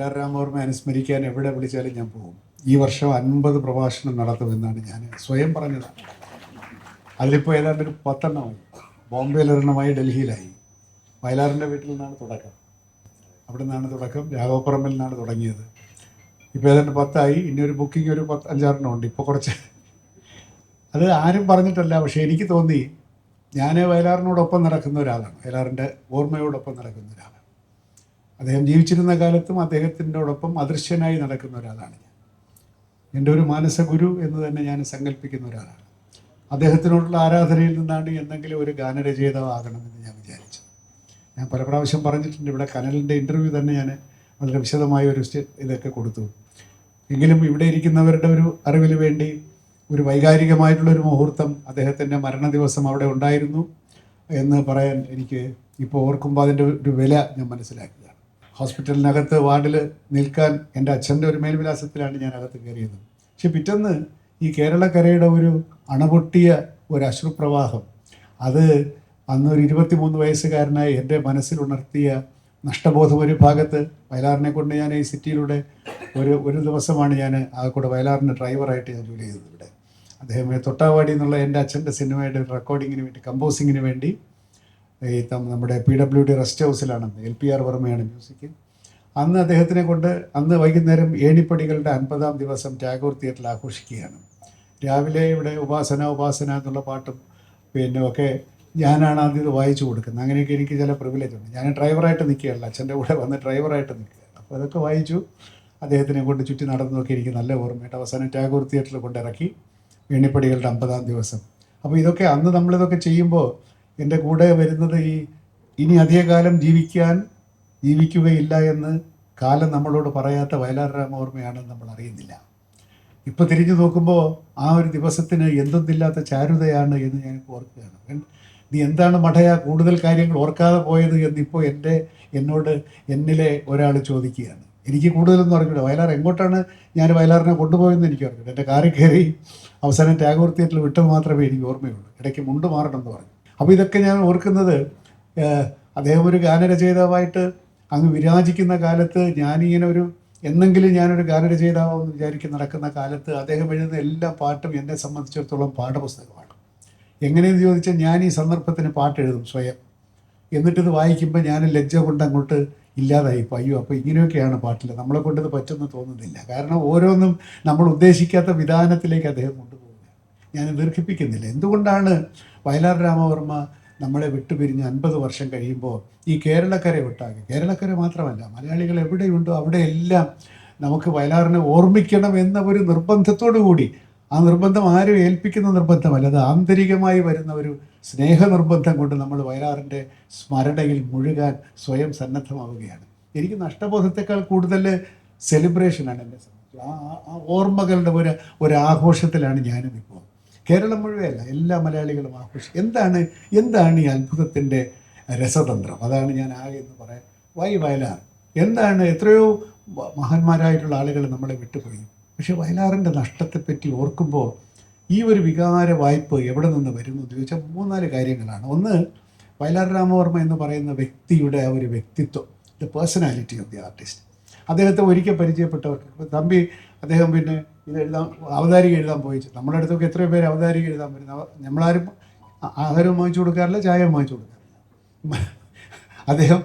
വയലാർ രാമവർമ്മ അനുസ്മരിക്കാൻ എവിടെ വിളിച്ചാലും ഞാൻ പോകും. ഈ വർഷം അൻപത് പ്രഭാഷണം നടത്തുമെന്നാണ് ഞാൻ സ്വയം പറഞ്ഞത്. അതിലിപ്പോൾ ഏതാണ്ട് ഒരു പത്തെണ്ണമായി. ബോംബെയിൽ ഒരെണ്ണമായി ഡൽഹിയിലായി. വയലാറിന്റെ വീട്ടിൽ നിന്നാണ് തുടക്കം. അവിടെ നിന്നാണ് തുടക്കം. രാഘവപ്പുറമ്പിൽ നിന്നാണ് തുടങ്ങിയത്. ഇപ്പോൾ ഏതാണ്ട് പത്തായി. ഇനി ഒരു ബുക്കിംഗ് ഒരു പത്ത് അഞ്ചാറെണ്ണം ഉണ്ട്. ഇപ്പോൾ കുറച്ച്. അത് ആരും പറഞ്ഞിട്ടല്ല. പക്ഷേ എനിക്ക് തോന്നി ഞാൻ വയലാറിനോടൊപ്പം നടക്കുന്ന ഒരാളാണ്. വയലാറിന്റെ ഓർമ്മയോടൊപ്പം നടക്കുന്ന ഒരാളാണ്. അദ്ദേഹം ജീവിച്ചിരുന്ന കാലത്തും അദ്ദേഹത്തിന്റെയോടൊപ്പം അദൃശ്യനായി നടക്കുന്ന ഒരാളാണ് ഞാൻ. എന്റെ ഒരു മാനസ ഗുരു എന്ന് തന്നെ ഞാൻ സങ്കല്പിക്കുന്ന ഒരാളാണ്. അദ്ദേഹത്തിനോടുള്ള ആരാധനയിൽ നിന്നാണ് എന്തെങ്കിലും ഒരു ഗാനരചയിതാവാകണമെന്ന് ഞാൻ വിചാരിച്ചു. ഞാൻ പല പ്രാവശ്യം പറഞ്ഞിട്ടുണ്ട് ഇവിടെ കനലിന്റെ ഇന്റർവ്യൂ തന്നെ ഞാൻ വളരെ വിശദമായ ഒരു ഇതൊക്കെ കൊടുത്തു. എങ്കിലും ഇവിടെ ഇരിക്കുന്നവരുടെ ഒരു അറിവിന് വേണ്ടി ഒരു വൈകാരികമായിട്ടുള്ളൊരു മുഹൂർത്തം അദ്ദേഹത്തിന്റെ മരണ ദിവസം അവിടെ ഉണ്ടായിരുന്നു എന്ന് പറയാൻ എനിക്ക് ഇപ്പോൾ ഓർക്കുമ്പോൾ അതിന്റെ ഒരു വില ഞാൻ മനസ്സിലാക്കുകയാണ് ഹോസ്പിറ്റലിനകത്ത് വാർഡിൽ നിൽക്കാൻ എന്റെ അച്ഛന്റെ ഒരു മേൽവിലാസത്തിലാണ് ഞാൻ അകത്ത് കയറിയത്. പക്ഷെ പിറ്റേന്ന് ഈ കേരളക്കരയുടെ ഒരു അണപൊട്ടിയ ഒരു അശ്രുപ്രവാഹം അത് അന്ന് ഒരു ഇരുപത്തിമൂന്ന് വയസ്സുകാരനായി എന്റെ മനസ്സിലുണർത്തിയ നഷ്ടബോധം ഒരു ഭാഗത്ത് വയലാറിനെ കൊണ്ട് ഞാൻ ഈ സിറ്റിയിലൂടെ ഒരു ഒരു ദിവസമാണ് ഞാൻ ആ കൂടെ വയലാറിന്റെ ഡ്രൈവറായിട്ട് ഞാൻ ജോലി ചെയ്തത് ഇവിടെ. അദ്ദേഹം തൊട്ടാവാടി എന്നുള്ള എന്റെ അച്ഛന്റെ സിനിമയുടെ റെക്കോർഡിങ്ങിന് വേണ്ടി കമ്പോസിങ്ങിന് വേണ്ടി ഈ നമ്മുടെ പി ഡബ്ല്യു ഡി റെസ്റ്റ് ഹൗസിലാണെന്ന് എൽ പി ആർ വർമ്മയാണ് മ്യൂസിക്. അന്ന് അദ്ദേഹത്തിനെ കൊണ്ട് അന്ന് വൈകുന്നേരം ഏണിപ്പടികളുടെ അൻപതാം ദിവസം ടാഗോർ തിയേറ്ററിൽ ആഘോഷിക്കുകയാണ്. രാവിലെ ഇവിടെ ഉപാസന ഉപാസന എന്നുള്ള പാട്ടും പിന്നെ ഒക്കെ ഞാനാണ് ആദ്യം ഇത് വായിച്ചു കൊടുക്കുന്നത്. അങ്ങനെയൊക്കെ എനിക്ക് ചില പ്രിവിലേജ് ഉണ്ട്. ഞാൻ ഡ്രൈവറായിട്ട് നിൽക്കുകയല്ല അച്ഛന്റെ കൂടെ വന്ന് ഡ്രൈവറായിട്ട് നിൽക്കുകയാണ്. അപ്പോൾ അതൊക്കെ വായിച്ചു. അദ്ദേഹത്തിനെ കൊണ്ട് ചുറ്റി നടന്നു നോക്കി എനിക്ക് നല്ല ഓർമ്മയുണ്ട്. അവസാനം ടാഗോർ തിയേറ്ററിൽ കൊണ്ടിറക്കി എണ്ണിപ്പടികളുടെ അമ്പതാം ദിവസം. അപ്പോൾ ഇതൊക്കെ അന്ന് നമ്മളിതൊക്കെ ചെയ്യുമ്പോൾ എന്റെ കൂടെ വരുന്നത് ഈ ഇനി അധികകാലം ജീവിക്കാൻ ജീവിക്കുകയില്ല എന്ന് കാലം നമ്മളോട് പറയാത്ത വയലാർ രാമോർമ്മയാണെന്ന് നമ്മൾ അറിയുന്നില്ല. ഇപ്പോൾ തിരിഞ്ഞു നോക്കുമ്പോൾ ആ ഒരു ദിവസത്തിന് എന്തൊന്നില്ലാത്ത ചാരുതയാണ് എന്ന് ഞാൻ ഓർക്കുകയാണ്. നീ എന്താണ് മഠയ കൂടുതൽ കാര്യങ്ങൾ ഓർക്കാതെ പോയത് എന്നിപ്പോൾ എന്റെ എന്നോട് എന്നിലെ ഒരാൾ ചോദിക്കുകയാണ്. എനിക്ക് കൂടുതലൊന്നും അറിഞ്ഞില്ല വയലാർ എങ്ങോട്ടാണ് ഞാൻ വയലാറിനെ കൊണ്ടുപോയെന്ന് എനിക്ക് അറിഞ്ഞില്ല എന്റെ കാറിൽ കയറി അവസാനം ടാഗോർ തിയേറ്ററിൽ വിട്ടത് മാത്രമേ എനിക്ക് ഓർമ്മയുള്ളൂ. ഇടയ്ക്ക് മുണ്ട് മാറണമെന്ന് പറഞ്ഞു. അപ്പോൾ ഇതൊക്കെ ഞാൻ ഓർക്കുന്നത് അദ്ദേഹം ഒരു ഗാനരചയിതാവായിട്ട് അങ്ങ് വിരാജിക്കുന്ന കാലത്ത് ഞാനിങ്ങനെ ഒരു എന്നെങ്കിലും ഞാനൊരു ഗാനരചയിതാവെന്ന് വിചാരിച്ച് നടക്കുന്ന കാലത്ത് അദ്ദേഹം എഴുതുന്ന എല്ലാ പാട്ടും എന്നെ സംബന്ധിച്ചിടത്തോളം പാഠപുസ്തകമാണ്. എങ്ങനെയെന്ന് ചോദിച്ചാൽ ഞാൻ ഈ സന്ദർഭത്തിന് പാട്ട് എഴുതും സ്വയം. എന്നിട്ടിത് വായിക്കുമ്പോൾ ഞാൻ ലജ്ജ കൊണ്ട് അങ്ങോട്ട് ഇല്ലാതായി ഇപ്പോൾ അയ്യോ അപ്പോൾ ഇങ്ങനെയൊക്കെയാണ് പാട്ടിൽ നമ്മളെ കൊണ്ടത് പറ്റുമെന്ന് തോന്നുന്നില്ല. കാരണം ഓരോന്നും നമ്മൾ ഉദ്ദേശിക്കാത്ത വിധാനത്തിലേക്ക് അദ്ദേഹം കൊണ്ടുപോകുന്നത് ഞാൻ ദീർഘിപ്പിക്കുന്നില്ല. എന്തുകൊണ്ടാണ് വയലാർ രാമവർമ്മ നമ്മളെ വിട്ടുപിരിഞ്ഞ് അൻപത് വർഷം കഴിയുമ്പോൾ ഈ കേരളക്കര വിട്ടാകെ. കേരളക്കര മാത്രമല്ല മലയാളികൾ എവിടെയുണ്ടോ അവിടെയെല്ലാം നമുക്ക് വയലാറിനെ ഓർമ്മിക്കണം എന്ന ഒരു നിർബന്ധത്തോടു കൂടി. ആ നിർബന്ധം ആരും ഏൽപ്പിക്കുന്ന നിർബന്ധമല്ല അത് ആന്തരികമായി വരുന്ന ഒരു സ്നേഹ നിർബന്ധം കൊണ്ട് നമ്മൾ വയലാറിന്റെ സ്മരണയിൽ മുഴുകാൻ സ്വയം സന്നദ്ധമാവുകയാണ്. എനിക്ക് നഷ്ടബോധത്തെക്കാൾ കൂടുതൽ സെലിബ്രേഷനാണ് എന്റെ സംബന്ധിച്ച്. ആ ഓർമ്മകളുടെ ഒരു ഒരു ആഘോഷത്തിലാണ് ഞാനും ഇപ്പോൾ കേരളം മുഴുവല്ല എല്ലാ മലയാളികളും ആഘോഷിക്കും. എന്താണ് എന്താണ് ഈ അത്ഭുതത്തിന്റെ രസതന്ത്രം? അതാണ് ഞാൻ ആകെ എന്ന് പറയാൻ വൈ വയലാർ. എന്താണ് എത്രയോ മഹാന്മാരായിട്ടുള്ള ആളുകൾ നമ്മളെ വിട്ടുപോയി. പക്ഷേ വയലാറിന്റെ നഷ്ടത്തെപ്പറ്റി ഓർക്കുമ്പോൾ ഈ ഒരു വികാര വായ്പ എവിടെ നിന്ന് വരുന്നു എന്ന് ചോദിച്ചാൽ മൂന്നാൽ കാര്യങ്ങളാണ്. ഒന്ന് വയലാർ രാമവർമ്മ എന്ന് പറയുന്ന വ്യക്തിയുടെ ആ ഒരു വ്യക്തിത്വം the personality of the artist അദ്ദേഹത്തെ ഒരിക്കൽ പരിചയപ്പെട്ടവർക്ക് തമ്പി അദ്ദേഹം പിന്നെ ഇത് എഴുതാൻ അവതാരിക എഴുതാൻ പോയി നമ്മുടെ അടുത്തൊക്കെ എത്രയോ പേര് അവതാരിക എഴുതാൻ വരുന്നത് നമ്മളാരും ആഹാരം വാങ്ങിച്ചു കൊടുക്കാറില്ല ചായയും വാങ്ങിച്ചു കൊടുക്കാറില്ല. അദ്ദേഹം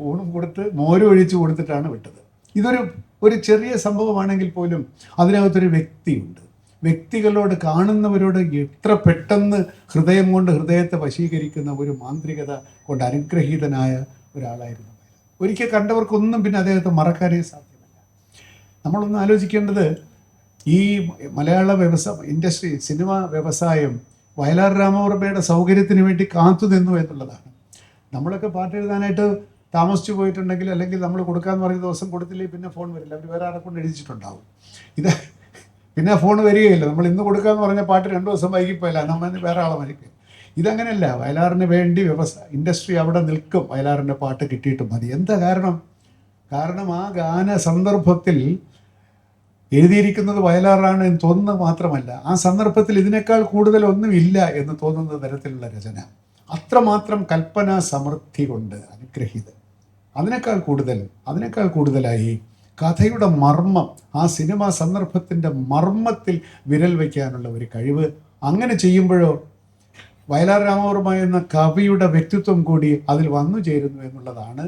ഊണും കൊടുത്ത് മോരും ഒഴിച്ചു കൊടുത്തിട്ടാണ് വിട്ടത്. ഇതൊരു ഒരു ചെറിയ സംഭവമാണെങ്കിൽ പോലും അതിനകത്തൊരു വ്യക്തിയുണ്ട്. വ്യക്തികളോട് കാണുന്നവരോട് എത്ര പെട്ടെന്ന് ഹൃദയം കൊണ്ട് ഹൃദയത്തെ വശീകരിക്കുന്ന ഒരു മാന്ത്രികത കൊണ്ട് അനുഗ്രഹീതനായ ഒരാളായിരുന്നു. ഒരിക്കൽ കണ്ടവർക്കൊന്നും പിന്നെ അദ്ദേഹത്തെ മറക്കാനേ സാധ്യമല്ല. നമ്മളൊന്ന് ആലോചിക്കേണ്ടത് ഈ മലയാള വ്യവസായ ഇൻഡസ്ട്രി സിനിമ വ്യവസായം വയലാർ രാമവർമ്മയുടെ സൗകര്യത്തിന് വേണ്ടി കാത്തു നിന്നു എന്നുള്ളതാണ്. നമ്മളൊക്കെ പാട്ട് എഴുതാനായിട്ട് താമസിച്ചു പോയിട്ടുണ്ടെങ്കിൽ അല്ലെങ്കിൽ നമ്മൾ കൊടുക്കാന്ന് പറഞ്ഞ ദിവസം കൊടുത്തില്ലേ പിന്നെ ഫോൺ വരില്ല. അവർ വേറെ ആരെ കൊണ്ട് എഴുതിച്ചിട്ടുണ്ടാവും. ഇത് പിന്നെ ഫോൺ വരികയില്ല. നമ്മൾ ഇന്ന് കൊടുക്കാന്ന് പറഞ്ഞ പാട്ട് രണ്ട് ദിവസം വൈകിപ്പോയില്ല. നമ്മൾ വേറെ ആളെ മരിക്കും ഇതങ്ങനെയല്ല വയലാറിന് വേണ്ടി വ്യവസായ ഇൻഡസ്ട്രി അവിടെ നിൽക്കും. വയലാറിന്റെ പാട്ട് കിട്ടിയിട്ട് മതി. എന്താ കാരണം? കാരണം ആ ഗാന സന്ദർഭത്തിൽ എഴുതിയിരിക്കുന്നത് വയലാറാണ് എന്ന് തോന്നുന്നത് മാത്രമല്ല ആ സന്ദർഭത്തിൽ ഇതിനേക്കാൾ കൂടുതൽ ഒന്നുമില്ല എന്ന് തോന്നുന്ന തരത്തിലുള്ള രചന. അത്രമാത്രം കൽപ്പന സമൃദ്ധി കൊണ്ട് അനുഗ്രഹീതൻ. അതിനേക്കാൾ കൂടുതൽ അതിനേക്കാൾ കൂടുതലായി കഥയുടെ മർമ്മം ആ സിനിമാ സന്ദർഭത്തിന്റെ മർമ്മത്തിൽ വിരൽ വയ്ക്കാനുള്ള ഒരു കഴിവ് അങ്ങനെ ചെയ്യുമ്പോഴോ വയലാർ രാമവർമ്മ എന്ന കവിയുടെ വ്യക്തിത്വം കൂടി അതിൽ വന്നു ചേരുന്നു എന്നുള്ളതാണ്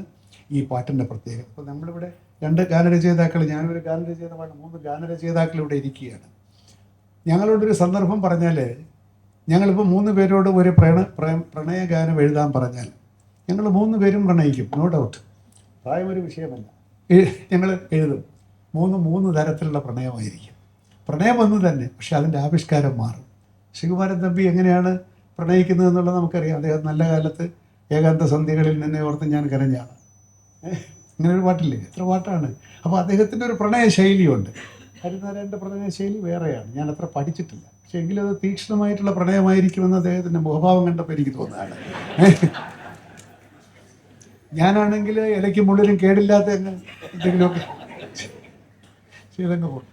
ഈ പാട്ടിന്റെ പ്രത്യേകത. അപ്പോൾ നമ്മളിവിടെ രണ്ട് ഗാനരചയിതാക്കൾ ഞാനൊരു ഗാനരചയിതാവാണ് മൂന്ന് ഗാനരചയിതാക്കൾ ഇവിടെ ഇരിക്കുകയാണ്. ഞങ്ങളോടൊരു സന്ദർഭം പറഞ്ഞാൽ ഞങ്ങളിപ്പോൾ മൂന്ന് പേരോട് ഒരു പ്രണ പ്രണയ ഗാനം എഴുതാൻ പറഞ്ഞാൽ ഞങ്ങൾ മൂന്ന് പേരും പ്രണയിക്കും നോ ഡൗട്ട് പ്രായം ഒരു വിഷയമല്ല ഞങ്ങൾ എഴുതും. മൂന്ന് മൂന്ന് തരത്തിലുള്ള പ്രണയമായിരിക്കും. പ്രണയം ഒന്ന് തന്നെ പക്ഷെ അതിന്റെ ആവിഷ്കാരം മാറും. ശിവകുമാരൻ തമ്പി എങ്ങനെയാണ് പ്രണയിക്കുന്നത് എന്നുള്ളത് നമുക്കറിയാം. അദ്ദേഹം നല്ല കാലത്ത് ഏകാന്ത സന്ധ്യകളിൽ നിന്നെ ഓർത്ത് ഞാൻ കരഞ്ഞാണ്. ഇങ്ങനെ ഒരു പാട്ടില്ലേ? എത്ര പാട്ടാണ്? അപ്പോൾ അദ്ദേഹത്തിന്റെ ഒരു പ്രണയ ശൈലിയുണ്ട്. ഹരിനാരായണന്റെ പ്രണയ ശൈലി വേറെയാണ്. ഞാൻ അത്ര പഠിച്ചിട്ടില്ല. പക്ഷേ എങ്കിലും അത് തീക്ഷ്ണമായിട്ടുള്ള പ്രണയമായിരിക്കുമെന്ന് അദ്ദേഹത്തിന്റെ മുഖഭാവം കണ്ടപ്പോൾ എനിക്ക് തോന്നുകയാണ്? ഞാനാണെങ്കിൽ ഇലയ്ക്കും മുള്ളിലും കേടില്ലാത്ത എന്തെങ്കിലുമൊക്കെ ചെയ്തങ്ങ് പോകും.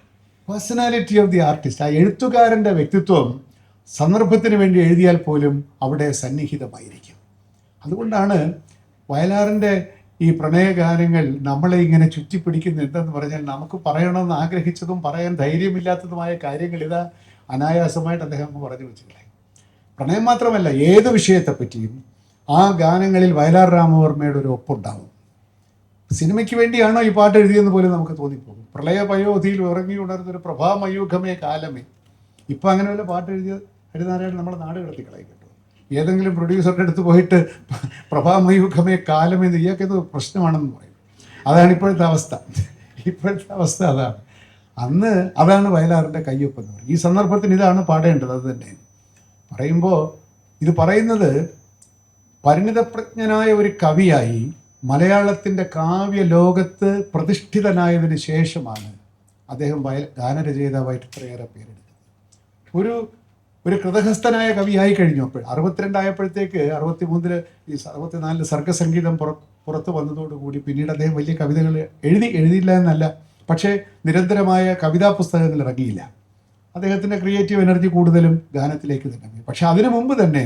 പേഴ്സണാലിറ്റി ഓഫ് ദി ആർട്ടിസ്റ്റ് ആ എഴുത്തുകാരന്റെ വ്യക്തിത്വം സന്ദർഭത്തിന് വേണ്ടി എഴുതിയാൽ പോലും അവിടെ സന്നിഹിതമായിരിക്കും. അതുകൊണ്ടാണ് വയലാറിന്റെ ഈ പ്രണയഗാനങ്ങൾ നമ്മളെ ഇങ്ങനെ ചുറ്റിപ്പിടിക്കുന്നത് എന്തെന്ന് പറഞ്ഞാൽ നമുക്ക് പറയണമെന്ന് ആഗ്രഹിച്ചതും പറയാൻ ധൈര്യമില്ലാത്തതുമായ കാര്യങ്ങൾ ഇതാ അനായാസമായിട്ട് അദ്ദേഹം പറഞ്ഞു വെച്ചിട്ടില്ലേ. പ്രണയം മാത്രമല്ല ഏത് വിഷയത്തെപ്പറ്റിയും ആ ഗാനങ്ങളിൽ വയലാർ രാമവർമ്മയുടെ ഒരു ഒപ്പുണ്ടാവും. സിനിമയ്ക്ക് വേണ്ടിയാണോ ഈ പാട്ട് എഴുതിയെന്ന് പോലും നമുക്ക് തോന്നിപ്പോകും. പ്രളയപയോധിയിൽ ഉറങ്ങി ഉണർന്നൊരു പ്രഭാമയൂഖമേ കാലമേ. ഇപ്പം അങ്ങനെ വല്ല പാട്ട് എഴുതിയ ഹരിനാരായണൻ നമ്മുടെ നാട് കിടത്തി കളയും കേട്ടോ ഏതെങ്കിലും പ്രൊഡ്യൂസറുടെ അടുത്ത് പോയിട്ട് പ്രഭാമയൂഖമേ കാലമേ ഇത് പ്രശ്നമാണെന്ന് പറയും. അതാണ് ഇപ്പോഴത്തെ അവസ്ഥ. ഇപ്പോഴത്തെ അവസ്ഥ അതാണ്. അന്ന് അതാണ് വയലാറിന്റെ കയ്യൊപ്പം എന്ന് പറയും. ഈ സന്ദർഭത്തിന് ഇതാണ് പാടേണ്ടത് അത് തന്നെ. പറയുമ്പോൾ ഇത് പറയുന്നത് പരിണിതപ്രജ്ഞനായ ഒരു കവിയായി മലയാളത്തിന്റെ കാവ്യ ലോകത്ത് പ്രതിഷ്ഠിതനായതിന് ശേഷമാണ് അദ്ദേഹം വയൽ ഗാനരചയിതാവായിട്ട് ഇത്രയേറെ പേരെടുത്തത്. ഒരു ഒരു കൃതഹസ്തനായ കവിയായി കഴിഞ്ഞു. അപ്പോൾ അറുപത്തിരണ്ടായപ്പോഴത്തേക്ക് അറുപത്തി മൂന്നിൽ ഈ അറുപത്തിനാലിൽ സർഗസംഗീതം പുറ പുറത്തു വന്നതോടുകൂടി പിന്നീട് അദ്ദേഹം വലിയ കവിതകൾ എഴുതി എഴുതിയില്ല എന്നല്ല. പക്ഷേ നിരന്തരമായ കവിതാ പുസ്തകങ്ങൾ ഇറങ്ങിയില്ല. അദ്ദേഹത്തിന്റെ ക്രിയേറ്റീവ് എനർജി കൂടുതലും ഗാനത്തിലേക്ക് തന്നെ പക്ഷേ അതിനു മുമ്പ് തന്നെ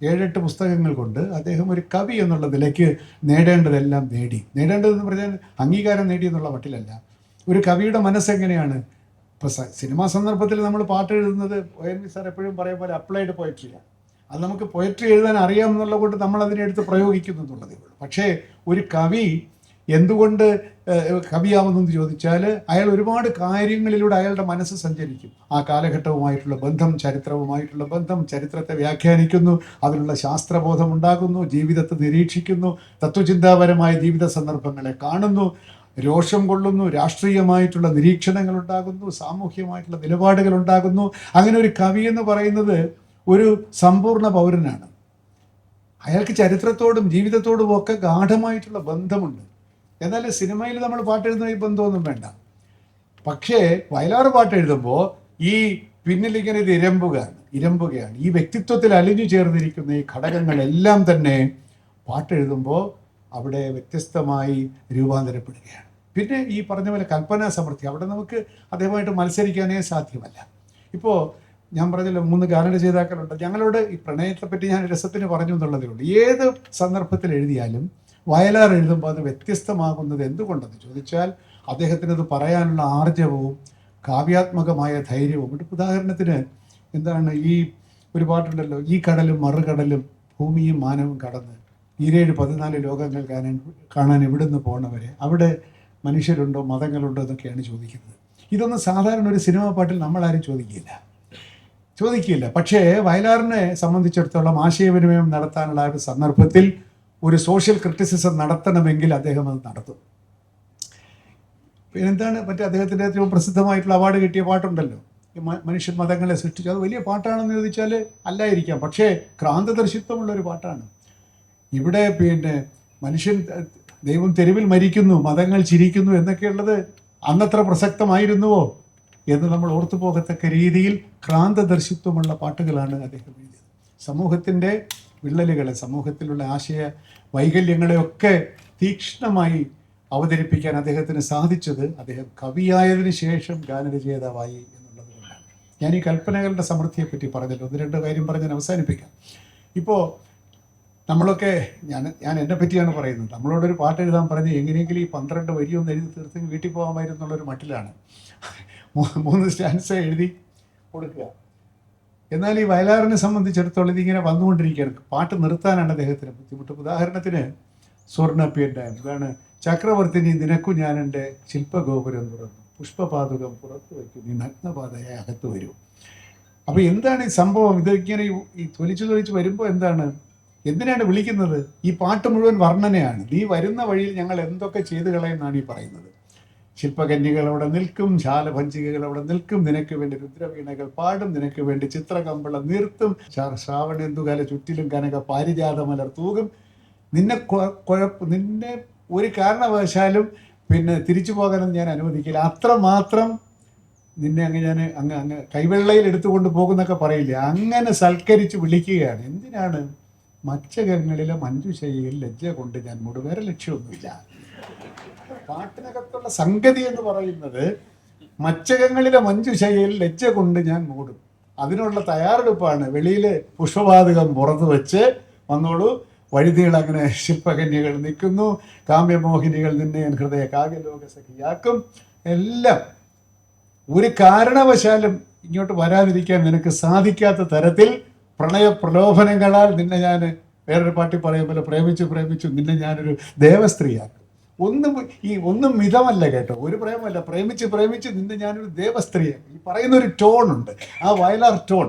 ഏഴെട്ട് പുസ്തകങ്ങൾ കൊണ്ട് അദ്ദേഹം ഒരു കവി എന്നുള്ള നിലയ്ക്ക് നേടേണ്ടതെല്ലാം നേടി. നേടേണ്ടതെന്ന് പറഞ്ഞാൽ അംഗീകാരം നേടി എന്നുള്ള മട്ടിലല്ല ഒരു കവിയുടെ മനസ്സെങ്ങനെയാണ് ഇപ്പോൾ സിനിമാ സന്ദർഭത്തിൽ നമ്മൾ പാട്ട് എഴുതുന്നത് എൻ വി സാർ എപ്പോഴും പറയും പോലെ അപ്ലൈഡ് പോയട്രിയാണ് അത് നമുക്ക് പോയട്രി എഴുതാൻ അറിയാം എന്നുള്ള കൊണ്ട് നമ്മൾ അതിനെടുത്ത് പ്രയോഗിക്കുന്നു എന്നുള്ളതേ ഉള്ളൂ. പക്ഷേ ഒരു കവി എന്തുകൊണ്ട് കവിയാവുന്നെന്ന് ചോദിച്ചാൽ അയാൾ ഒരുപാട് കാര്യങ്ങളിലൂടെ അയാളുടെ മനസ്സ് സഞ്ചരിക്കും. ആ കാലഘട്ടവുമായിട്ടുള്ള ബന്ധം ചരിത്രവുമായിട്ടുള്ള ബന്ധം ചരിത്രത്തെ വ്യാഖ്യാനിക്കുന്നു അതിനുള്ള ശാസ്ത്രബോധം ഉണ്ടാകുന്നു ജീവിതത്തെ നിരീക്ഷിക്കുന്നു തത്വചിന്താപരമായ ജീവിത സന്ദർഭങ്ങളെ കാണുന്നു. രോഷം കൊള്ളുന്നു രാഷ്ട്രീയമായിട്ടുള്ള നിരീക്ഷണങ്ങൾ ഉണ്ടാകുന്നു സാമൂഹ്യമായിട്ടുള്ള നിലപാടുകൾ ഉണ്ടാകുന്നു അങ്ങനെ ഒരു കവി എന്ന് പറയുന്നത് ഒരു സമ്പൂർണ പൗരനാണ്. അയാൾക്ക് ചരിത്രത്തോടും ജീവിതത്തോടും ഒക്കെ ഗാഠമായിട്ടുള്ള ബന്ധമുണ്ട്. എന്നാൽ സിനിമയിൽ നമ്മൾ പാട്ടെഴുതുന്ന ഈ ബന്ധമൊന്നും വേണ്ട. പക്ഷേ വയലാർ പാട്ട് എഴുതുമ്പോൾ ഈ പിന്നിലിങ്ങനെ ഇത് ഇരമ്പുകയാണ് ഇരമ്പുകയാണ്. ഈ വ്യക്തിത്വത്തിൽ അലിഞ്ഞു ചേർന്നിരിക്കുന്ന ഈ ഘടകങ്ങളെല്ലാം തന്നെ പാട്ടെഴുതുമ്പോൾ അവിടെ വ്യത്യസ്തമായി രൂപാന്തരപ്പെടുകയാണ്. പിന്നെ ഈ പറഞ്ഞ പോലെ കൽപ്പനാ സമൃദ്ധി അവിടെ നമുക്ക് അദ്ദേഹമായിട്ട് മത്സരിക്കാനേ സാധ്യമല്ല. ഇപ്പോൾ ഞാൻ പറഞ്ഞല്ലോ മൂന്ന് ഗാനരചയിതാക്കളുണ്ട് ഞങ്ങളോട് ഈ പ്രണയത്തെപ്പറ്റി ഞാൻ രസത്തിന് പറഞ്ഞു എന്നുള്ളതേ ഉള്ളൂ. ഏത് സന്ദർഭത്തിൽ എഴുതിയാലും വയലാർ എഴുതുമ്പോൾ അത് വ്യത്യസ്തമാകുന്നത് എന്തുകൊണ്ടെന്ന് ചോദിച്ചാൽ അദ്ദേഹത്തിന് അത് പറയാനുള്ള ആർജവവും കാവ്യാത്മകമായ ധൈര്യവും. ഉദാഹരണത്തിന് എന്താണ് ഈ ഒരു പാട്ടുണ്ടല്ലോ ഈ കടലും മറുകടലും ഭൂമിയും മാനവും കടന്ന് ഈരേഴ് പതിനാല് ലോകങ്ങൾ കാണാൻ കാണാൻ ഇവിടുന്ന് പോണവരെ? അവിടെ മനുഷ്യരുണ്ടോ? മതങ്ങളുണ്ടോ? എന്നൊക്കെയാണ് ചോദിക്കുന്നത്. ഇതൊന്നും സാധാരണ ഒരു സിനിമ പാട്ടിൽ നമ്മളാരും ചോദിക്കില്ല. ചോദിക്കില്ല. പക്ഷേ വയലാറിനെ സംബന്ധിച്ചിടത്തോളം ആശയവിനിമയം നടത്താനുള്ള ഒരു സന്ദർഭത്തിൽ ഒരു സോഷ്യൽ ക്രിറ്റിസിസം നടത്തണമെങ്കിൽ അദ്ദേഹം അത് നടത്തും. പിന്നെ എന്താണ് മറ്റേ അദ്ദേഹത്തിന്റെ ഏറ്റവും പ്രസിദ്ധമായിട്ടുള്ള അവാർഡ് കിട്ടിയ പാട്ടുണ്ടല്ലോ. മനുഷ്യൻ മതങ്ങളെ സൃഷ്ടിച്ചു. അത് വലിയ പാട്ടാണെന്ന് ചോദിച്ചാൽ അല്ലായിരിക്കാം. പക്ഷേ ക്രാന്തദർശിത്വമുള്ള ഒരു പാട്ടാണ്. ഇവിടെ പിന്നെ മനുഷ്യൻ ദൈവം തെരുവിൽ മരിക്കുന്നു മതങ്ങൾ ചിരിക്കുന്നു എന്നൊക്കെയുള്ളത് അന്നത്ര പ്രസക്തമായിരുന്നുവോ എന്ന് നമ്മൾ ഓർത്തു പോകത്തക്ക രീതിയിൽ ക്രാന്തദർശിത്വമുള്ള പാട്ടുകളാണ് അദ്ദേഹം എഴുതിയത്. സമൂഹത്തിന്റെ വിള്ളലുകളെ സമൂഹത്തിലുള്ള ആശയ വൈകല്യങ്ങളെയൊക്കെ തീക്ഷ്ണമായി അവതരിപ്പിക്കാൻ അദ്ദേഹത്തിന് സാധിച്ചത് അദ്ദേഹം കവിയായതിനു ശേഷം ഗാനരചയിതാവായി എന്നുള്ളത് കൊണ്ടാണ്. ഞാൻ ഈ കൽപ്പനകളുടെ സമൃദ്ധിയെപ്പറ്റി പറഞ്ഞല്ലോ. ഒന്ന് രണ്ട് കാര്യം പറഞ്ഞ് അവസാനിപ്പിക്കാം. ഇപ്പോൾ നമ്മളൊക്കെ ഞാൻ ഞാൻ എന്നെ പറ്റിയാണ് പറയുന്നത്. നമ്മളോടൊരു പാട്ട് എഴുതാൻ പറഞ്ഞ് എങ്ങനെയെങ്കിലും ഈ പന്ത്രണ്ട് വരിയൊന്ന് എഴുതി തീർത്ത് വീട്ടിൽ പോകാമായിരുന്നു എന്നുള്ളൊരു മട്ടിലാണ്. മൂന്ന് സ്റ്റാൻസ് എഴുതി കൊടുക്കുക. എന്നാൽ ഈ വയലാറിനെ സംബന്ധിച്ചിടത്തോളം ഇതിങ്ങനെ വന്നുകൊണ്ടിരിക്കുകയാണ്. പാട്ട് നിർത്താനാണ് അദ്ദേഹത്തിന് ബുദ്ധിമുട്ട്. ഉദാഹരണത്തിന് സ്വർണപ്പിയന്റെ ഇതാണ് ചക്രവർത്തിനി നിനക്കു ഞാൻ എന്റെ ശില്പഗോപുരം തുറന്നു. പുഷ്പപാതകം പുറത്തു വയ്ക്കും നീ നഗ്നപാതയെ അകത്ത് വരൂ. അപ്പോൾ എന്താണ് ഈ സംഭവം? ഇത് ഇങ്ങനെ ഈ തൊലിച്ചു തൊലിച്ച് വരുമ്പോൾ എന്താണ്? എന്തിനാണ് വിളിക്കുന്നത്? ഈ പാട്ട് മുഴുവൻ വർണനയാണ്. നീ വരുന്ന വഴിയിൽ ഞങ്ങൾ എന്തൊക്കെ ചെയ്തു കളയെന്നാണ് ഈ പറയുന്നത്. ശില്പകന്യകൾ അവിടെ നിൽക്കും ശാലഭഞ്ചികകൾ അവിടെ നിൽക്കും. നിനക്ക് വേണ്ടി രുദ്രവീണകൾ പാടും നിനക്ക് വേണ്ടി ചിത്രകമ്പളം നിർത്തും. ശ്രാവണ ശ്രാവണേന്ദുകാല ചുറ്റിലും കനക പാരിജാതമലർ തൂകും. നിന്നെ കുഴപ്പ നിന്നെ ഒരു കാരണവശാലും പിന്നെ തിരിച്ചു പോകാനൊന്നും ഞാൻ അനുവദിക്കില്ല. അത്രമാത്രം നിന്നെ അങ്ങ് ഞാൻ അങ്ങ് അങ്ങ് കൈവെള്ളയിൽ എടുത്തുകൊണ്ട് പോകുന്നൊക്കെ പറയില്ലേ? അങ്ങനെ സൽക്കരിച്ച് വിളിക്കുകയാണ്. എന്തിനാണ്? മച്ചകങ്ങളിലെ മഞ്ജുശയിൽ ലജ്ജ കൊണ്ട് ഞാൻ മുടുവേറെ വേറെ ലക്ഷ്യമൊന്നുമില്ല. പാട്ടിനകത്തുള്ള സംഗതി എന്ന് പറയുന്നത് മച്ചകങ്ങളിലെ മഞ്ജുശയിൽ ലജ്ജ കൊണ്ട് ഞാൻ മൂടും. അതിനുള്ള തയ്യാറെടുപ്പാണ് വെളിയിലെ പുഷ്പവാതകം പുറത്തു വെച്ച് വന്നോളൂ. വഴുതികൾ അങ്ങനെ ശില്പകന്യകൾ നിൽക്കുന്നു. കാമ്യമോഹിനികൾ നിന്നെ ഞാൻ ഹൃദയ കാവ്യലോക സഖിയാക്കും. എല്ലാം ഒരു കാരണവശാലും ഇങ്ങോട്ട് വരാതിരിക്കാൻ നിനക്ക് സാധിക്കാത്ത തരത്തിൽ പ്രണയ പ്രലോഭനങ്ങളാൽ നിന്നെ ഞാൻ വേറൊരു പാട്ടി പറയും പോലെ പ്രേമിച്ചു പ്രേമിച്ചു നിന്നെ ഞാനൊരു ദേവസ്ത്രീയാക്കും. ഒന്നും ഈ ഒന്നും മിതമല്ല കേട്ടോ. ഒരു പ്രേമല്ല പ്രേമിച്ച് പ്രേമിച്ച് നിന്നെ ഞാനൊരു ദേവസ്ത്രീയാക്കും. ഈ പറയുന്ന ഒരു ടോൺ ഉണ്ട്. ആ വയലാർ ടോൺ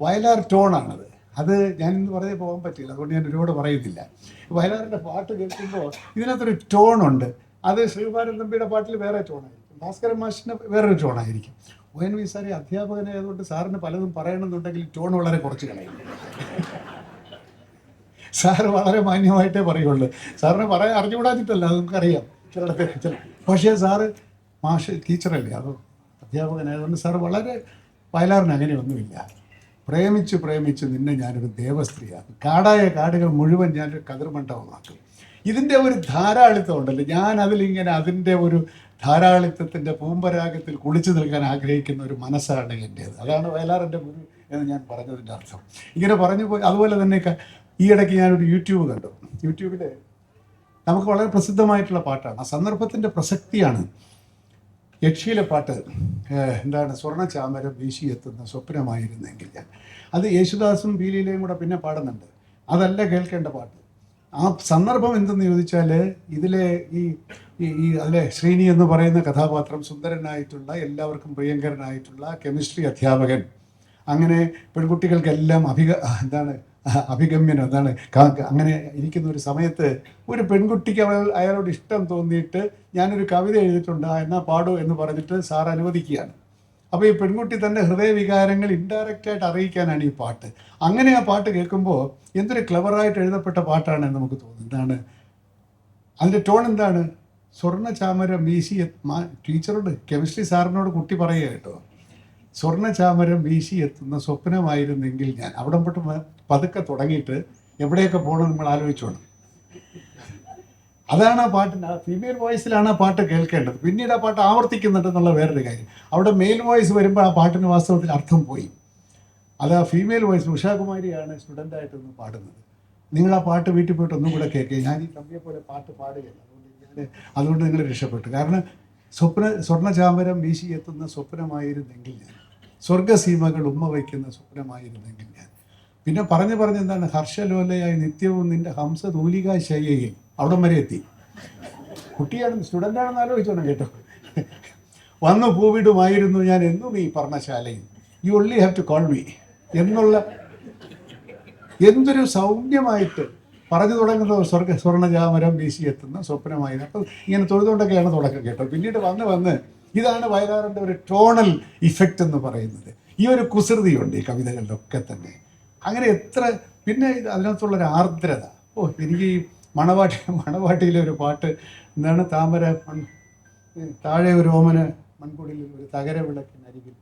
വയലാർ ടോണാണത് അത് ഞാൻ ഇന്ന് പറഞ്ഞേ പോകാൻ പറ്റില്ല. അതുകൊണ്ട് ഞാൻ ഒരുപാട് പറയുന്നില്ല. വയലാറിന്റെ പാട്ട് കേൾക്കുമ്പോൾ ഇതിനകത്തൊരു ടോണുണ്ട് അത് ശ്രീകുമാരൻ തമ്പിയുടെ പാട്ടിൽ വേറെ ടോണായിരിക്കും ഭാസ്കരൻ മാഷിന് വേറൊരു ടോണായിരിക്കും. ഒ എൻ വി സാറി അധ്യാപകനായതുകൊണ്ട് സാറിന് പലതും പറയണമെന്നുണ്ടെങ്കിൽ ടോൺ വളരെ കുറച്ച് കളയും. സാറ് വളരെ മാന്യമായിട്ടേ പറയുള്ളൂ. സാറിന് പറയാൻ അറിഞ്ഞുകൂടാഞ്ഞിട്ടല്ല അത് നമുക്കറിയാം. ചിലടത്ത് ചില പക്ഷേ സാറ് മാഷ് ടീച്ചറല്ലേ അതോ അധ്യാപകനായതുകൊണ്ട് സാർ വളരെ വയലാറിന് അങ്ങനെയൊന്നുമില്ല. പ്രേമിച്ച് പ്രേമിച്ച് നിന്നെ ഞാനൊരു ദേവസ്ത്രീയാക്കും. കാടായ കാടുകൾ മുഴുവൻ ഞാനൊരു കതിർമണ്ഡപമാക്കും. ഇതിന്റെ ഒരു ധാരാളിത്തം ഉണ്ടല്ലോ. ഞാൻ അതിലിങ്ങനെ അതിന്റെ ഒരു ധാരാളിത്തത്തിന്റെ പൂമ്പരാഗത്തിൽ കുളിച്ചു നിൽക്കാൻ ആഗ്രഹിക്കുന്ന ഒരു മനസ്സാണ് എന്റേത് അതാണ് വയലാറിന്റെ ഗുരു എന്ന് ഞാൻ പറഞ്ഞതിന്റെ അർത്ഥം. ഇങ്ങനെ പറഞ്ഞു പോയി അതുപോലെ തന്നെ ഈ ഇടയ്ക്ക് ഞാനൊരു യൂട്യൂബ് കണ്ടു. യൂട്യൂബിൽ നമുക്ക് വളരെ പ്രസിദ്ധമായിട്ടുള്ള പാട്ടാണ്. ആ സന്ദർഭത്തിന്റെ പ്രസക്തിയാണ്. യക്ഷിയിലെ പാട്ട് എന്താണ് സ്വർണ ചാമരം വീശി എത്തുന്ന സ്വപ്നമായിരുന്നെങ്കിൽ ഞാൻ. അത് യേശുദാസും ബീലിയിലെയും കൂടെ പിന്നെ പാടുന്നുണ്ട്. അതല്ല കേൾക്കേണ്ട പാട്ട്. ആ സന്ദർഭം എന്തെന്ന് ചോദിച്ചാൽ ഇതിലെ ഈ ഈ- അതിലെ ശ്രീനി എന്ന് പറയുന്ന കഥാപാത്രം സുന്ദരനായിട്ടുള്ള എല്ലാവർക്കും പ്രിയങ്കരനായിട്ടുള്ള കെമിസ്ട്രി അധ്യാപകൻ. അങ്ങനെ പെൺകുട്ടികൾക്കെല്ലാം അഭിക എന്താണ് അഭിഗമ്യൻ എന്താണ് അങ്ങനെ ഇരിക്കുന്ന ഒരു സമയത്ത് ഒരു പെൺകുട്ടിക്ക് അവൾ അയാളോട് ഇഷ്ടം തോന്നിയിട്ട് ഞാനൊരു കവിത എഴുതിയിട്ടുണ്ട് എന്നാ പാടൂ എന്ന് പറഞ്ഞിട്ട് സാർ അനുവദിക്കുകയാണ്. അപ്പോൾ ഈ പെൺകുട്ടി തന്റെ ഹൃദയവികാരങ്ങൾ ഇൻഡയറക്റ്റ് ആയിട്ട് അറിയിക്കാനാണ് ഈ പാട്ട്. അങ്ങനെ ആ പാട്ട് കേൾക്കുമ്പോൾ എന്തൊരു ക്ലവറായിട്ട് എഴുതപ്പെട്ട പാട്ടാണ് നമുക്ക് തോന്നുന്നത് എന്താണ്? അതിന്റെ ടോൺ എന്താണ്? സ്വർണ ചാമരം വീശി മാ- ടീച്ചറോട് കെമിസ്ട്രി സാറിനോട് കുട്ടി പറയുക കേട്ടോ. സ്വർണ ചാമരം വീശി എത്തുന്ന സ്വപ്നമായിരുന്നെങ്കിൽ ഞാൻ. അവിടെ പോട്ട് പതുക്കെ തുടങ്ങിയിട്ട് എവിടെയൊക്കെ പോകണം നമ്മൾ ആലോചിച്ചോണം. അതാണ് ആ പാട്ടിന്റെ ആ ഫീമെയിൽ വോയിസിലാണ് ആ പാട്ട് കേൾക്കേണ്ടത്. പിന്നീട് ആ പാട്ട് ആവർത്തിക്കുന്നുണ്ടെന്നുള്ള വേറൊരു കാര്യം. അവിടെ മെയിൽ വോയിസ് വരുമ്പോൾ ആ പാട്ടിന് വാസ്തവത്തിൽ അർത്ഥം പോയി. അത് ആ ഫീമെയിൽ വോയിസ് ഉഷാകുമാരിയാണ് സ്റ്റുഡന്റായിട്ട് ഒന്ന് പാടുന്നത്. നിങ്ങൾ ആ പാട്ട് വീട്ടിൽ പോയിട്ട് ഒന്നും കൂടെ കേൾക്കുക. ഞാൻ ഈ തമ്പിയെ പോലെ പാട്ട് പാടുകയില്ല. അതുകൊണ്ട് ഞാൻ അതുകൊണ്ട് നിങ്ങൾ രക്ഷപ്പെട്ടു. കാരണം സ്വപ്ന സ്വർണചാമരം വീശി എത്തുന്ന സ്വപ്നമായിരുന്നെങ്കിൽ ഞാൻ. സ്വർഗസീമകൾ ഉമ്മ വയ്ക്കുന്ന സ്വപ്നമായിരുന്നെങ്കിൽ ഞാൻ. പിന്നെ പറഞ്ഞു പറഞ്ഞെന്താണ് ഹർഷലോലയായി നിത്യവും നിന്റെ ഹംസ തൂലിക ശയ്യയിൽ അവിടം വരെ എത്തി. കുട്ടിയാണ് സ്റ്റുഡന്റ് ആണെന്ന് ആലോചിച്ചോണം കേട്ടോ. വന്നു പോവിടുമായിരുന്നു ഞാൻ എന്നും ഈ പർണശാലയിൽ. You only have to call me എന്നുള്ള എന്തൊരു സൗമ്യമായിട്ട് പറഞ്ഞു തുടങ്ങുന്ന സ്വർഗ സ്വർണജാമരം വീശി എത്തുന്ന സ്വപ്നമായി. അപ്പം ഇങ്ങനെ തൊഴുതുകൊണ്ടൊക്കെയാണ് തുടക്കം കേട്ടോ. പിന്നീട് വന്ന് വന്ന് ഇതാണ് വയലാറിന്റെ ഒരു ടോണൽ ഇഫക്റ്റ് എന്ന് പറയുന്നത്. ഈ ഒരു കുസൃതിയുണ്ട് ഈ കവിതകളിലൊക്കെ തന്നെ. അങ്ങനെ എത്ര പിന്നെ അതിനകത്തുള്ളൊരു ആർദ്രത. ഓ എനിക്ക് ഈ മണവാട്ടി മണവാട്ടിയിലെ ഒരു പാട്ട് എന്താണ് താമര മൺ താഴെ ഒരു ഓമന് മൺകുടിയിൽ ഒരു തകര വിളക്കിനരികിൽ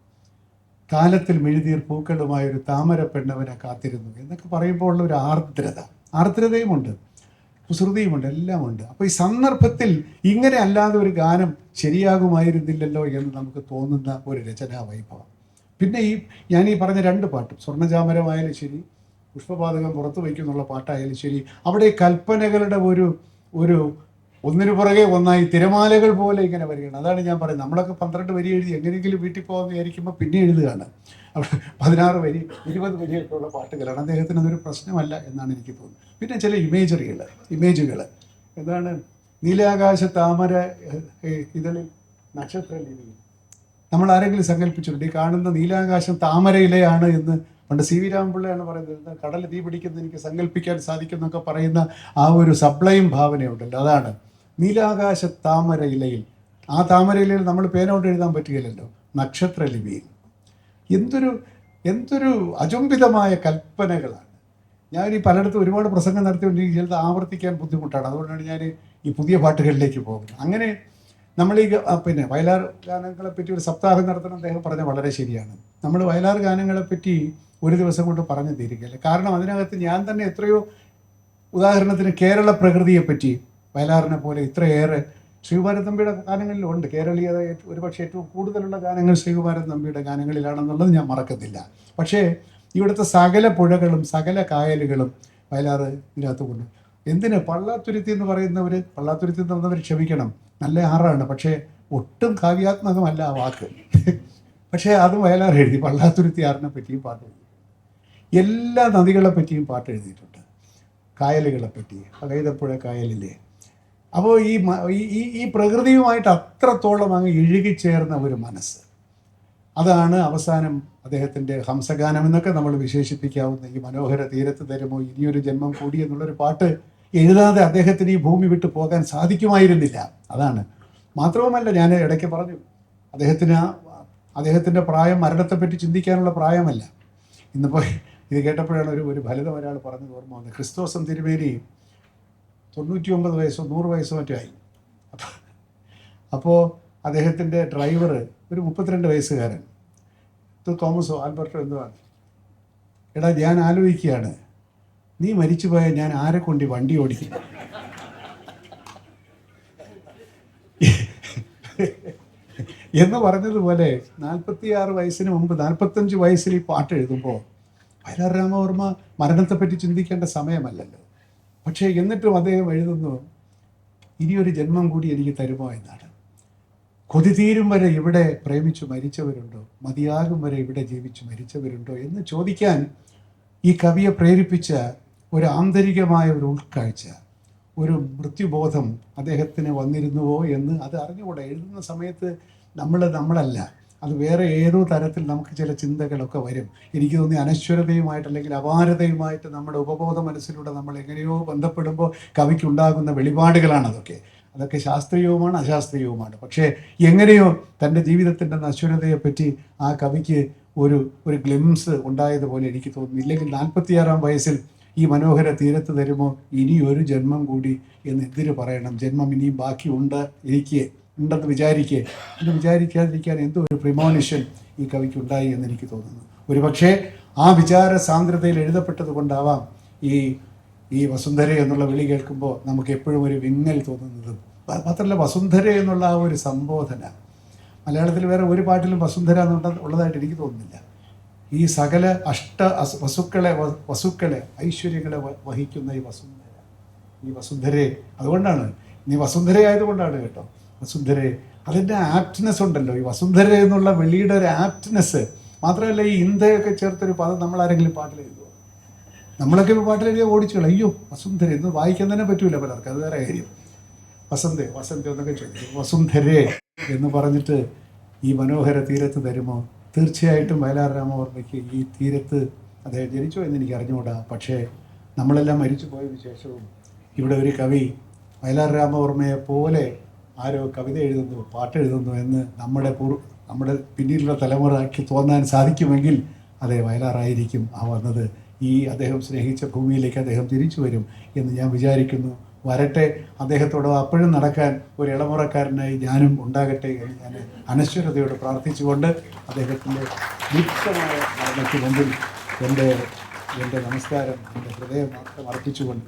കാലത്തിൽ മെഴുതീർ പൂക്കളുമായ ഒരു താമര പെണ്ണവനെ കാത്തിരുന്നു. എന്നൊക്കെ പറയുമ്പോൾ ഉള്ള ഒരു ആർദ്രത ആർദ്രതയുമുണ്ട് കുസൃതിയുമുണ്ട് എല്ലാമുണ്ട്. അപ്പോൾ ഈ സന്ദർഭത്തിൽ ഇങ്ങനെ അല്ലാതെ ഒരു ഗാനം ശരിയാകുമായിരുന്നില്ലല്ലോ എന്ന് നമുക്ക് തോന്നുന്ന ഒരു രചനാ വൈഭവം. പിന്നെ ഈ ഞാൻ ഈ പറഞ്ഞ രണ്ട് പാട്ടും സ്വർണചാമരമായാലും ശരി പുഷ്പപാതകം പുറത്തു വയ്ക്കുന്നുള്ള പാട്ടായാലും ശരി. അവിടെ കൽപ്പനകളുടെ ഒരു ഒരു ഒന്നിനു പുറകെ ഒന്നായി തിരമാലകൾ പോലെ ഇങ്ങനെ വരികയാണ്. അതാണ് ഞാൻ പറയുന്നത്. നമ്മളൊക്കെ പന്ത്രണ്ട് വരി എഴുതി എങ്ങനെയെങ്കിലും വീട്ടിൽ പോകാമെന്ന് വിചാരിക്കുമ്പോൾ പിന്നെ എഴുതുകയാണ്. അവിടെ പതിനാറ് വരി ഇരുപത് വരിയൊക്കെയുള്ള പാട്ടുകളാണ്. അദ്ദേഹത്തിന് അതൊരു പ്രശ്നമല്ല എന്നാണ് എനിക്ക് തോന്നുന്നത്. പിന്നെ ചില ഇമേജറികൾ ഇമേജുകൾ. എന്താണ്? നീലാകാശ താമര ഇതളിൽ നക്ഷത്ര രീതിയിൽ നമ്മൾ ആരെങ്കിലും സങ്കല്പിച്ചിട്ടുണ്ട് ഈ കാണുന്ന നീലാകാശം താമരയിലെയാണ് എന്ന് പണ്ട് സി വി രാമപിള്ളയാണ് പറയുന്നത് കടൽ തീ പിടിക്കുന്നത് എനിക്ക് സങ്കല്പിക്കാൻ സാധിക്കുന്നൊക്കെ പറയുന്ന ആ ഒരു സപ്ലൈം ഭാവനയുണ്ടല്ലോ അതാണ്. നീലാകാശ താമര ഇലയിൽ ആ താമര ഇലയിൽ നമ്മൾ പേന കൊണ്ട് എഴുതാൻ പറ്റുകയില്ലല്ലോ നക്ഷത്ര ലിപിയിൽ എന്തൊരു എന്തൊരു അചുംബിതമായ കൽപ്പനകളാണ്. ഞാൻ ഈ പലയിടത്തും ഒരുപാട് പ്രസംഗം നടത്തിക്കൊണ്ടിരിക്കും ചിലത് ആവർത്തിക്കാൻ ബുദ്ധിമുട്ടാണ്. അതുകൊണ്ടാണ് ഞാൻ ഈ പുതിയ പാട്ടുകളിലേക്ക് പോകുന്നത്. അങ്ങനെ നമ്മൾ ഈ പിന്നെ വയലാർ ഗാനങ്ങളെ പറ്റി ഒരു സപ്താഹം നടത്തണം അദ്ദേഹം പറഞ്ഞ വളരെ ശരിയാണ്. നമ്മൾ വയലാർ ഗാനങ്ങളെ പറ്റി ഒരു ദിവസം കൊണ്ട് പറഞ്ഞു തീരുകയല്ല? കാരണം അതിനകത്ത് ഞാൻ തന്നെ എത്രയോ ഉദാഹരണത്തിന് കേരള പ്രകൃതിയെപ്പറ്റി വയലാറിനെ പോലെ ഇത്രയേറെ ശ്രീകുമാരൻ തമ്പിയുടെ ഗാനങ്ങളിലുണ്ട്. കേരളീയത ഒരു ഒരുപക്ഷെ ഏറ്റവും കൂടുതലുള്ള ഗാനങ്ങൾ ശ്രീകുമാരൻ തമ്പിയുടെ ഗാനങ്ങളിലാണെന്നുള്ളത് ഞാൻ മറക്കത്തില്ല. പക്ഷേ ഇവിടുത്തെ സകല പുഴകളും സകല കായലുകളും വയലാറ് ഇതിനകത്തുകൊണ്ട് എന്തിന്? പള്ളാത്തുരുത്തി എന്ന് പറയുന്നവർ പള്ളാത്തുരുത്തി എന്ന് പറയുന്നവർ ക്ഷമിക്കണം. നല്ല ആറാണ്. പക്ഷേ ഒട്ടും കാവ്യാത്മകമല്ല ആ വാക്ക്. പക്ഷേ അതും വയലാർ എഴുതി. പള്ളാത്തുരുത്തി ആറിനെ പറ്റിയും പാട്ട് എല്ലാ നദികളെ പറ്റിയും പാട്ട് എഴുതിയിട്ടുണ്ട്. കായലുകളെ പറ്റി പഴയതപ്പുഴ കായലിലെ. അപ്പോൾ ഈ ഈ- ഈ പ്രകൃതിയുമായിട്ട് അത്രത്തോളം അങ്ങ് ഇഴുകിച്ചേർന്ന ഒരു മനസ്സ്. അതാണ് അവസാനം അദ്ദേഹത്തിന്റെ ഹംസഗാനം എന്നൊക്കെ നമ്മൾ വിശേഷിപ്പിക്കാവുന്ന ഈ മനോഹര തീരത്ത് തരുമോ ഇനിയൊരു ജന്മം കൂടി എന്നുള്ളൊരു പാട്ട് എഴുതാതെ അദ്ദേഹത്തിന് ഈ ഭൂമി വിട്ടു പോകാൻ സാധിക്കുമായിരുന്നില്ല. അതാണ്. മാത്രവുമല്ല ഞാൻ ഇടയ്ക്ക് പറഞ്ഞു അദ്ദേഹത്തിന് അദ്ദേഹത്തിന്റെ പ്രായം മരണത്തെപ്പറ്റി ചിന്തിക്കാനുള്ള പ്രായമല്ല. ഇന്നിപ്പോൾ ഇത് കേട്ടപ്പോഴാണ് ഒരു ഒരു ഫലിതം ഒരാൾ പറഞ്ഞത് ഓർമ്മ വന്നത്. ക്രിസ്തോസം തിരുമേനി തൊണ്ണൂറ്റി ഒമ്പത് വയസ്സോ നൂറ് വയസ്സോ മറ്റോ ആയി. അപ്പോൾ അപ്പോൾ അദ്ദേഹത്തിന്റെ ഡ്രൈവർ ഒരു മുപ്പത്തിരണ്ട് വയസ്സുകാരൻ. ഇത് തോമസോ ആൽബർട്ടോ എന്തുവാണ്? എടാ ഞാൻ ആലോചിക്കുകയാണ്. നീ മരിച്ചു പോയാൽ ഞാൻ ആരെ കൊണ്ട് വണ്ടി ഓടിക്കും? എന്ന് പറഞ്ഞതുപോലെ നാൽപ്പത്തിയാറ് വയസ്സിന് മുമ്പ് നാൽപ്പത്തഞ്ച് വയസ്സിൽ ഈ പാട്ട് എഴുതുമ്പോൾ വയലാർ രാമവർമ്മ മരണത്തെപ്പറ്റി ചിന്തിക്കേണ്ട സമയമല്ലല്ലോ. പക്ഷേ എന്നിട്ടും അദ്ദേഹം എഴുതുന്നു ഇനിയൊരു ജന്മം കൂടി എനിക്ക് തരുമോ എന്നാണ്. കൊതി തീരും വരെ ഇവിടെ പ്രേമിച്ചു മരിച്ചവരുണ്ടോ? മതിയാകും വരെ ഇവിടെ ജീവിച്ചു മരിച്ചവരുണ്ടോ? എന്ന് ചോദിക്കാൻ ഈ കവിയെ പ്രേരിപ്പിച്ച ഒരു ആന്തരികമായ ഒരു ഉൾക്കാഴ്ച ഒരു മൃത്യുബോധം അദ്ദേഹത്തിന് വന്നിരുന്നുവോ എന്ന് അത് അറിഞ്ഞുകൂടെ. എഴുതുന്ന സമയത്ത് നമ്മൾ നമ്മളല്ല. അത് വേറെ ഏതോ തരത്തിൽ നമുക്ക് ചില ചിന്തകളൊക്കെ വരും. എനിക്ക് തോന്നി അനശ്വരതയുമായിട്ട് അല്ലെങ്കിൽ അപാരതയുമായിട്ട് നമ്മുടെ ഉപബോധ മനസ്സിലൂടെ നമ്മൾ എങ്ങനെയോ ബന്ധപ്പെടുമ്പോൾ കവിക്കുണ്ടാകുന്ന വെളിപാടുകളാണ് അതൊക്കെ. അതൊക്കെ ശാസ്ത്രീയവുമാണ് അശാസ്ത്രീയവുമാണ്. പക്ഷേ എങ്ങനെയോ തന്റെ ജീവിതത്തിന്റെ നശ്വരതയെപ്പറ്റി ആ കവിക്ക് ഒരു ഒരു ഗ്ലിംസ് ഉണ്ടായതുപോലെ എനിക്ക് തോന്നുന്നു. ഇല്ലെങ്കിൽ നാൽപ്പത്തിയാറാം വയസ്സിൽ ഈ മനോഹര തീരത്ത് തരുമോ? ഇനി ഒരു ജന്മം കൂടി എന്ന് എന്തിനു പറയണം? ജന്മം ഇനിയും ബാക്കിയുണ്ട് എനിക്ക്. ഉണ്ടെന്ന് വിചാരിക്കേ. എന്ന് വിചാരിക്കാതിരിക്കാൻ എന്തോ ഒരു പ്രിമോണിഷൻ ഈ കവിക്ക് ഉണ്ടായി എന്ന് എനിക്ക് തോന്നുന്നു. ഒരുപക്ഷെ ആ വിചാര സാന്ദ്രതയിൽ എഴുതപ്പെട്ടത് കൊണ്ടാവാം ഈ ഈ വസുന്ധര എന്നുള്ള വിളി കേൾക്കുമ്പോൾ നമുക്ക് എപ്പോഴും ഒരു വിങ്ങൽ തോന്നുന്നത്. മാത്രമല്ല വസുന്ധര എന്നുള്ള ആ ഒരു സംബോധന. മലയാളത്തിൽ വേറെ ഒരു പാട്ടിലും വസുന്ധര എന്നുണ്ട ഉള്ളതായിട്ട് എനിക്ക് തോന്നുന്നില്ല. ഈ സകല അഷ്ട വസുക്കളെ വസുക്കളെ ഐശ്വര്യങ്ങളെ വഹിക്കുന്ന ഈ വസുന്ധര ഈ വസുന്ധരയെ. അതുകൊണ്ടാണ്. നീ വസുന്ധര ആയതുകൊണ്ടാണ് കേട്ടോ. വസുന്ധരയെ അതിന്റെ ആപ്റ്റ്നെസ് ഉണ്ടല്ലോ. ഈ വസുന്ധര എന്നുള്ള വെളിയുടെ ഒരു ആപ്റ്റ്നെസ് മാത്രമല്ല ഈ ഇന്ത്യയൊക്കെ ചേർത്തൊരു പദം നമ്മൾ ആരെങ്കിലും പാട്ടിൽ എഴുതുമോ നമ്മളൊക്കെ ഇപ്പോൾ പാട്ടിൽ എഴുതിയാൽ ഓടിച്ചോളൂ. അയ്യോ വസുന്ധര എന്ന് വായിക്കാൻ തന്നെ പറ്റൂല പലർക്ക്. അത് വേറെ കാര്യം. വസന്തേ വസന്ത എന്നൊക്കെ ചോദിക്കും. വസുന്ധരേ എന്ന് പറഞ്ഞിട്ട് ഈ മനോഹര തീരത്ത് തരുമോ? തീർച്ചയായിട്ടും വയലാർ രാമവർമ്മയ്ക്ക് ഈ തീരത്ത് അദ്ദേഹം ജനിച്ചോ എന്ന് എനിക്ക് അറിഞ്ഞുകൂടാ. പക്ഷേ നമ്മളെല്ലാം മരിച്ചു പോയതിനു ശേഷവും ഇവിടെ ഒരു കവി വയലാർ രാമവർമ്മയെ പോലെ ആരോ കവിത എഴുതുന്നു പാട്ട് എഴുതുന്നു എന്ന് നമ്മുടെ നമ്മുടെ പിന്നീടുള്ള തലമുറയ്ക്ക് തോന്നാൻ സാധിക്കുമെങ്കിൽ അതെ വയലാറായിരിക്കും ആ വന്നത്. ഈ അദ്ദേഹം സ്നേഹിച്ച ഭൂമിയിലേക്ക് അദ്ദേഹം തിരിച്ചു വരും എന്ന് ഞാൻ വിചാരിക്കുന്നു. വരട്ടെ അദ്ദേഹത്തോട് അപ്പോഴും നടക്കാൻ ഒരു ഇളമുറക്കാരനായി ഞാനും ഉണ്ടാകട്ടെ എന്ന് ഞാൻ അനശ്വരതയോട് പ്രാർത്ഥിച്ചുകൊണ്ട് അദ്ദേഹത്തിന്റെ ദീപ്തമായ മരണത്തിന് എന്റെ എന്റെ നമസ്കാരം എന്റെ ഹൃദയം മാത്രം അർപ്പിച്ചുകൊണ്ട്